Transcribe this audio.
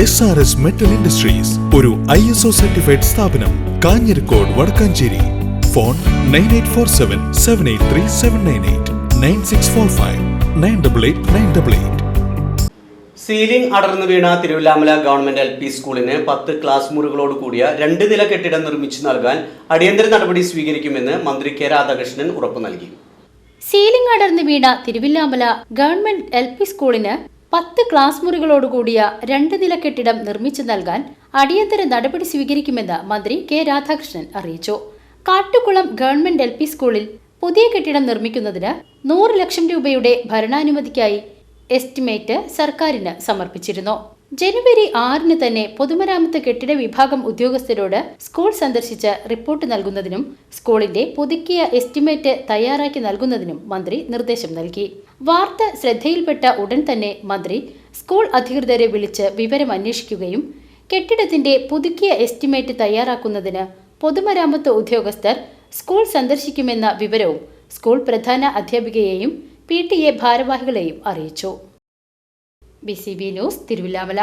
S R S metal industries ഒരു I S O certified സ്ഥാപനം Kanjirakode Vadakkanchery. Phone nine eight four seven seven eight three seven nine eight nine six four five nine double eight nine double eight ceiling അടർന്നു വീണ Thiruvilwamala government L P സ്കൂളിന് പത്ത് class മുറികളോട് കൂടിയ രണ്ട് നില കെട്ടിടം നിർമ്മിച്ചു നൽകാൻ അടിയന്തര നടപടി സ്വീകരിക്കുമെന്ന് മന്ത്രി കെ രാധാകൃഷ്ണൻ ഉറപ്പു നൽകി. സീലിംഗ് അടർന്നു വീണ തിരുവില്ലാമല ഗവൺമെന്റ് എൽ പി സ്കൂളിന് പത്ത് ക്ലാസ് മുറികളോടുകൂടിയ രണ്ട് നില കെട്ടിടം നിർമ്മിച്ചു നൽകാൻ അടിയന്തര നടപടി സ്വീകരിക്കുമെന്ന് മന്ത്രി കെ രാധാകൃഷ്ണൻ അറിയിച്ചു. കാട്ടുകുളം ഗവൺമെന്റ് എൽ സ്കൂളിൽ പുതിയ കെട്ടിടം നിർമ്മിക്കുന്നതിന് നൂറ് ലക്ഷം രൂപയുടെ ഭരണാനുമതിക്കായി എസ്റ്റിമേറ്റ് സർക്കാരിന് സമർപ്പിച്ചിരുന്നു. ജനുവരി ആറിന് തന്നെ പൊതുമരാമത്ത് കെട്ടിട വിഭാഗം ഉദ്യോഗസ്ഥരോട് സ്കൂൾ സന്ദർശിച്ച് റിപ്പോർട്ട് നൽകുന്നതിനും സ്കൂളിന്റെ പുതുക്കിയ എസ്റ്റിമേറ്റ് തയ്യാറാക്കി നൽകുന്നതിനും മന്ത്രി നിർദ്ദേശം നൽകി. വാർത്ത ശ്രദ്ധയിൽപ്പെട്ട ഉടൻ തന്നെ മന്ത്രി സ്കൂൾ അധികൃതരെ വിളിച്ച് വിവരം അന്വേഷിക്കുകയും കെട്ടിടത്തിന്റെ പുതുക്കിയ എസ്റ്റിമേറ്റ് തയ്യാറാക്കുന്നതിന് പൊതുമരാമത്ത് ഉദ്യോഗസ്ഥർ സ്കൂൾ സന്ദർശിക്കുമെന്ന വിവരവും സ്കൂൾ പ്രധാന അധ്യാപികയെയും പി ടി എ ഭാരവാഹികളെയും അറിയിച്ചു. B C B news Thiruvilwamala